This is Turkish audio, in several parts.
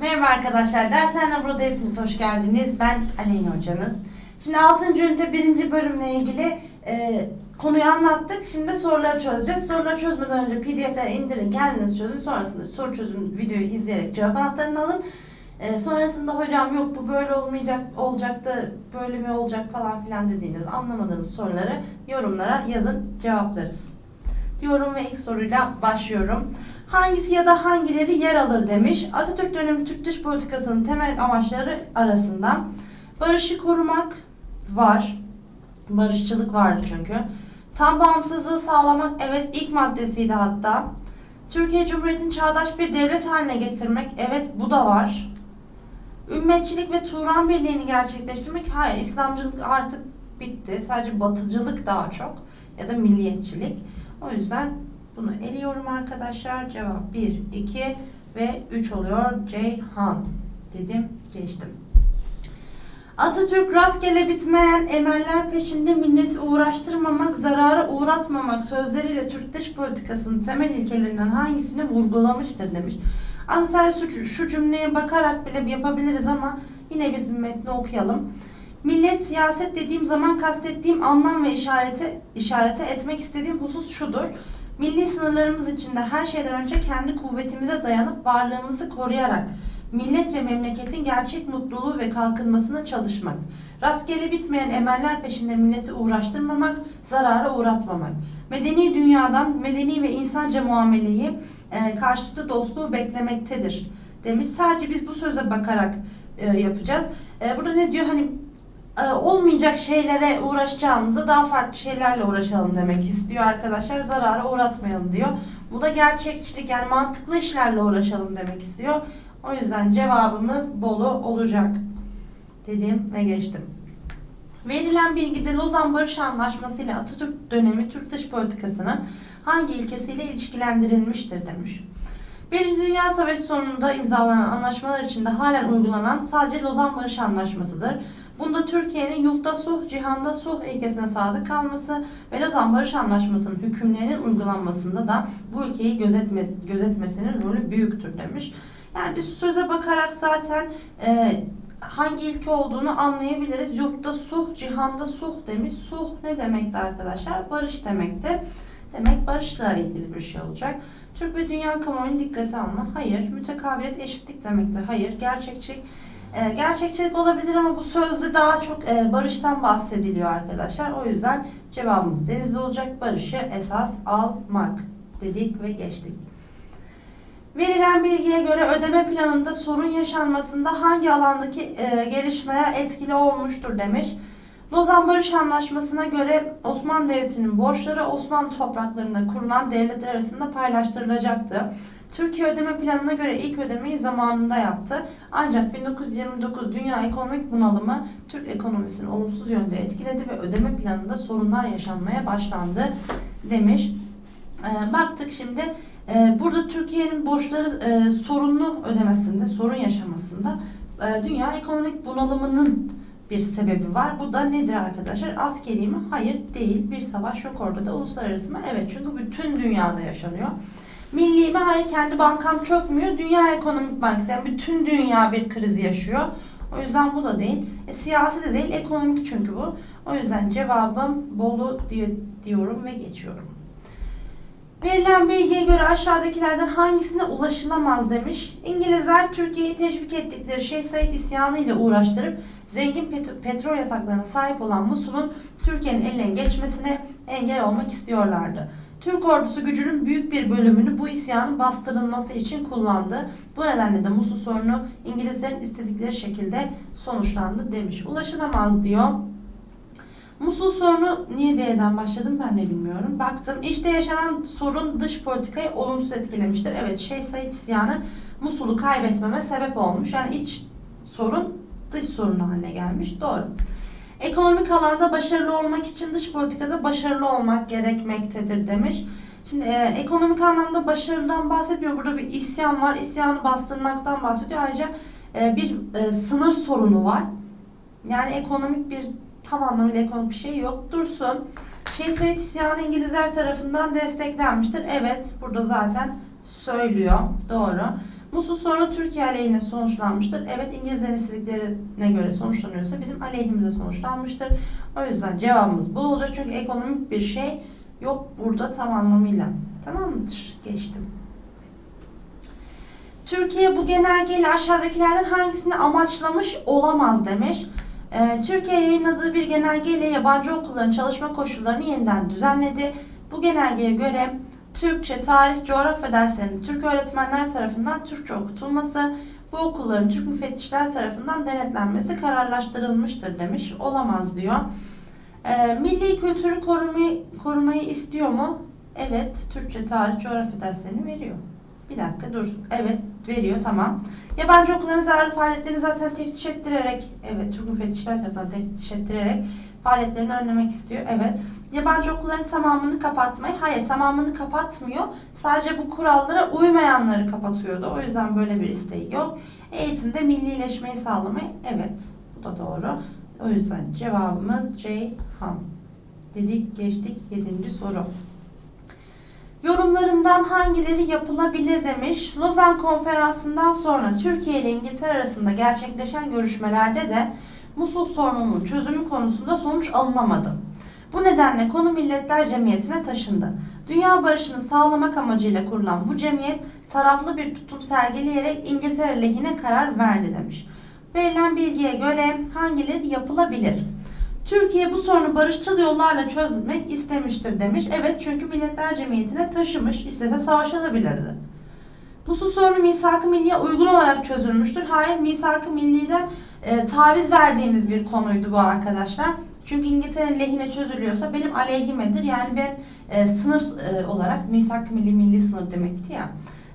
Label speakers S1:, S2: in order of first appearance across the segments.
S1: Merhaba arkadaşlar, dershane burada hepiniz hoş geldiniz. Ben Aleyna hocanız. Şimdi 6. ünite 1. bölümle ilgili e, konuyu anlattık. Şimdi soruları çözeceğiz. Soruları çözmeden önce pdf'leri indirin, kendiniz çözün. Sonrasında soru çözüm videoyu izleyerek cevap anahtarını alın. E, sonrasında hocam yok bu böyle olmayacak, olacaktı, böyle mi olacak falan filan dediğiniz, anlamadığınız soruları yorumlara yazın, cevaplarız. Diyorum ve ilk soruyla başlıyorum. Hangisi ya da hangileri yer alır demiş. Atatürk dönemi Türk dış politikasının temel amaçları arasında barışı korumak var. Barışçılık vardı çünkü. Tam bağımsızlığı sağlamak evet ilk maddesiydi hatta. Türkiye Cumhuriyeti'ni çağdaş bir devlet haline getirmek evet bu da var. Ümmetçilik ve Turan Birliği'ni gerçekleştirmek hayır İslamcılık artık bitti. Sadece batıcılık daha çok ya da milliyetçilik. O yüzden bunu eliyorum arkadaşlar. Cevap 1, 2 ve 3 oluyor. Ceyhan dedim geçtim. Atatürk rastgele bitmeyen emeller peşinde milleti uğraştırmamak, zarara uğratmamak sözleriyle Türk dış politikasının temel ilkelerinden hangisini vurgulamıştır demiş. Aslında şu, şu cümleye bakarak bile yapabiliriz ama yine biz bir metni okuyalım. Millet siyaset dediğim zaman kastettiğim anlam ve işareti işarete etmek istediğim husus şudur. Milli sınırlarımız içinde her şeyden önce kendi kuvvetimize dayanıp varlığımızı koruyarak millet ve memleketin gerçek mutluluğu ve kalkınmasına çalışmak. Rastgele bitmeyen emeller peşinde milleti uğraştırmamak, zarara uğratmamak. Medeni dünyadan medeni ve insanca muameleyi, e, karşılıklı dostluğu beklemektedir demiş. Sadece biz bu söze bakarak e, yapacağız. E, burada ne diyor? Hani olmayacak şeylere uğraşacağımızda daha farklı şeylerle uğraşalım demek istiyor arkadaşlar. Zarara uğratmayalım diyor. Bu da gerçekçilik yani mantıklı işlerle uğraşalım demek istiyor. O yüzden cevabımız Bolu olacak dedim ve geçtim. Verilen bilgide Lozan Barış Anlaşması ile Atatürk dönemi Türk dış politikasının hangi ilkesiyle ilişkilendirilmiştir demiş. Birinci Dünya Savaşı sonunda imzalanan anlaşmalar içinde halen uygulanan sadece Lozan Barış Anlaşması'dır. Bunda Türkiye'nin yurtta sulh, cihanda sulh ilkesine sadık kalması ve Lozan Barış Anlaşması'nın hükümlerinin uygulanmasında da bu ülkeyi gözetme, gözetmesinin rolü büyüktür demiş. Yani biz söze bakarak zaten e, hangi ilke olduğunu anlayabiliriz. Yurtta sulh, cihanda sulh demiş. Sulh ne demekti arkadaşlar? Barış demekti. Demek barışla ilgili bir şey olacak. Türk ve dünya kamuoyunu dikkate alma. Hayır. Mütekabiliyet eşitlik demekti. Hayır. Gerçekçilik e, gerçekçilik olabilir ama bu sözde daha çok e, barıştan bahsediliyor arkadaşlar. O yüzden cevabımız deniz olacak. Barışı esas almak dedik ve geçtik. Verilen bilgiye göre ödeme planında sorun yaşanmasında hangi alandaki e, gelişmeler etkili olmuştur demiş. Lozan Barış Anlaşması'na göre Osmanlı Devleti'nin borçları Osmanlı topraklarında kurulan devletler arasında paylaştırılacaktı. Türkiye ödeme planına göre ilk ödemeyi zamanında yaptı. Ancak 1929 dünya ekonomik bunalımı Türk ekonomisini olumsuz yönde etkiledi ve ödeme planında sorunlar yaşanmaya başlandı demiş. E, baktık şimdi e, burada Türkiye'nin borçları e, sorunlu ödemesinde, sorun yaşamasında e, dünya ekonomik bunalımının bir sebebi var. Bu da nedir arkadaşlar? Askeri mi? Hayır değil. Bir savaş yok orada da. Uluslararası mı? Evet çünkü bütün dünyada yaşanıyor. Milli mi? Hayır kendi bankam çökmüyor. Dünya Ekonomik Bankası yani bütün dünya bir kriz yaşıyor. O yüzden bu da değil. E, siyasi de değil, ekonomik çünkü bu. O yüzden cevabım Bolu diye, diyorum ve geçiyorum. Verilen bilgiye göre aşağıdakilerden hangisine ulaşılamaz demiş. İngilizler Türkiye'yi teşvik ettikleri Şeyh Said isyanı ile uğraştırıp zengin pet- petrol yataklarına sahip olan Musul'un Türkiye'nin eline geçmesine engel olmak istiyorlardı. Türk ordusu gücünün büyük bir bölümünü bu isyanın bastırılması için kullandı. Bu nedenle de Musul sorunu İngilizlerin istedikleri şekilde sonuçlandı demiş. Ulaşılamaz diyor. Musul sorunu niye D'den başladım ben de bilmiyorum. Baktım işte yaşanan sorun dış politikayı olumsuz etkilemiştir. Evet Şeyh Said isyanı Musul'u kaybetmeme sebep olmuş. Yani iç sorun dış sorun haline gelmiş. Doğru. Ekonomik alanda başarılı olmak için dış politikada başarılı olmak gerekmektedir demiş. Şimdi e, ekonomik anlamda başarıdan bahsetmiyor. Burada bir isyan var. İsyanı bastırmaktan bahsediyor. Ayrıca e, bir e, sınır sorunu var. Yani ekonomik bir tam anlamıyla ekonomik bir şey yok. Dursun. Şeyh Said isyanı İngilizler tarafından desteklenmiştir. Evet burada zaten söylüyor. Doğru. Musul sorunu Türkiye aleyhine sonuçlanmıştır. Evet İngilizlerin istediklerine göre sonuçlanıyorsa bizim aleyhimize sonuçlanmıştır. O yüzden cevabımız bu olacak. Çünkü ekonomik bir şey yok burada tam anlamıyla. Tamam mıdır? Geçtim. Türkiye bu genelgeyle aşağıdakilerden hangisini amaçlamış olamaz demiş. Ee, Türkiye yayınladığı bir genelgeyle yabancı okulların çalışma koşullarını yeniden düzenledi. Bu genelgeye göre Türkçe, tarih, coğrafya derslerinin Türk öğretmenler tarafından Türkçe okutulması, bu okulların Türk müfettişler tarafından denetlenmesi kararlaştırılmıştır demiş. Olamaz diyor. Ee, milli kültürü korumayı, korumayı istiyor mu? Evet, Türkçe, tarih, coğrafya derslerini veriyor. Bir dakika dur. Evet veriyor tamam. Yabancı okulların zararlı faaliyetlerini zaten teftiş ettirerek, evet Türk müfettişler tarafından teftiş ettirerek faaliyetlerini önlemek istiyor. Evet. Yabancı okulların tamamını kapatmayı, hayır tamamını kapatmıyor. Sadece bu kurallara uymayanları kapatıyordu. O yüzden böyle bir isteği yok. Eğitimde millileşmeyi sağlamayı, evet bu da doğru. O yüzden cevabımız Ceyhan. Dedik geçtik 7. soru. Yorumlarından hangileri yapılabilir demiş. Lozan Konferansı'ndan sonra Türkiye ile İngiltere arasında gerçekleşen görüşmelerde de Musul sorununun çözümü konusunda sonuç alınamadı. Bu nedenle konu Milletler Cemiyeti'ne taşındı. Dünya barışını sağlamak amacıyla kurulan bu cemiyet taraflı bir tutum sergileyerek İngiltere lehine karar verdi demiş. Verilen bilgiye göre hangileri yapılabilir? Türkiye bu sorunu barışçıl yollarla çözmek istemiştir demiş. Evet çünkü Milletler Cemiyeti'ne taşımış, istese savaşılabilirdi. Musul sorunu misak-ı milliye uygun olarak çözülmüştür. Hayır misak-ı milliden e, taviz verdiğimiz bir konuydu bu arkadaşlar. Çünkü İngiltere'nin lehine çözülüyorsa benim aleyhimedir. Yani ben e, sınır e, olarak misak-ı milli milli sınır demekti ya.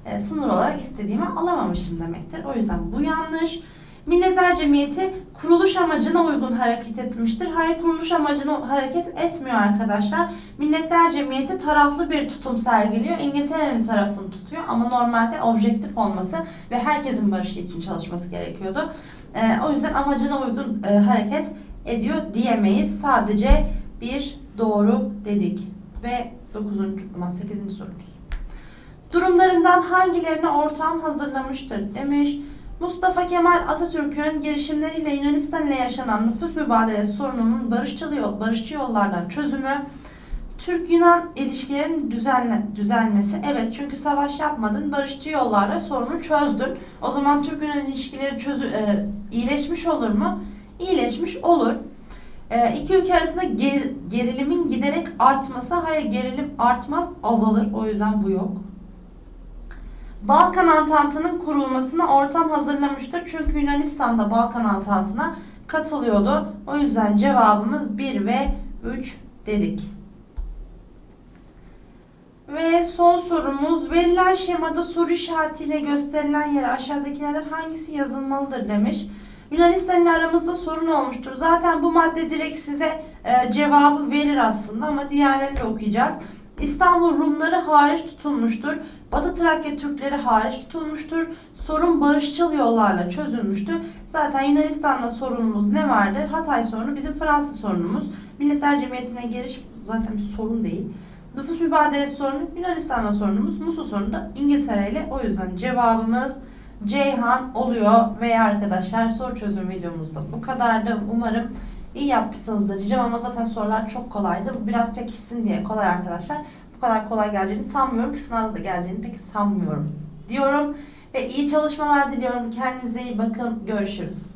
S1: E, sınır olarak istediğimi alamamışım demektir. O yüzden bu yanlış. Milletler Cemiyeti kuruluş amacına uygun hareket etmiştir. Hayır kuruluş amacına hareket etmiyor arkadaşlar. Milletler Cemiyeti taraflı bir tutum sergiliyor. İngiltere'nin tarafını tutuyor ama normalde objektif olması ve herkesin barışı için çalışması gerekiyordu. Ee, o yüzden amacına uygun e, hareket ediyor diyemeyiz. Sadece bir doğru dedik. Ve 9. aman 8. sorumuz. Durumlarından hangilerini ortağım hazırlamıştır demiş. Mustafa Kemal Atatürk'ün girişimleriyle Yunanistan ile yaşanan nüfus mübadelesi sorununun barışçıl yol, barışçı yollardan çözümü, Türk-Yunan ilişkilerinin düzenle, düzelmesi. Evet çünkü savaş yapmadın, barışçı yollarla sorunu çözdün. O zaman Türk-Yunan ilişkileri çözü, e, iyileşmiş olur mu? İyileşmiş olur. E, iki ülke arasında ger, gerilimin giderek artması, hayır gerilim artmaz, azalır. O yüzden bu yok. Balkan Antantı'nın kurulmasına ortam hazırlamıştır. Çünkü Yunanistan da Balkan Antantı'na katılıyordu. O yüzden cevabımız 1 ve 3 dedik. Ve son sorumuz verilen şemada soru işaretiyle gösterilen yere aşağıdakilerden hangisi yazılmalıdır demiş. Yunanistan ile aramızda sorun olmuştur. Zaten bu madde direkt size e, cevabı verir aslında ama diğerlerini okuyacağız. İstanbul Rumları hariç tutulmuştur. Batı Trakya Türkleri hariç tutulmuştur. Sorun barışçıl yollarla çözülmüştür. Zaten Yunanistan'la sorunumuz ne vardı? Hatay sorunu bizim Fransa sorunumuz. Milletler Cemiyeti'ne giriş zaten bir sorun değil. Nüfus mübadelesi sorunu Yunanistan'la sorunumuz. Musul sorunu da İngiltere ile. O yüzden cevabımız Ceyhan oluyor. Ve arkadaşlar soru çözüm videomuzda bu kadardı. Umarım iyi yapmışsınızdır diyeceğim ama zaten sorular çok kolaydı. Bu biraz pekişsin diye kolay arkadaşlar. Bu kadar kolay geleceğini sanmıyorum ki sınavda da geleceğini pek sanmıyorum diyorum. Ve iyi çalışmalar diliyorum. Kendinize iyi bakın. Görüşürüz.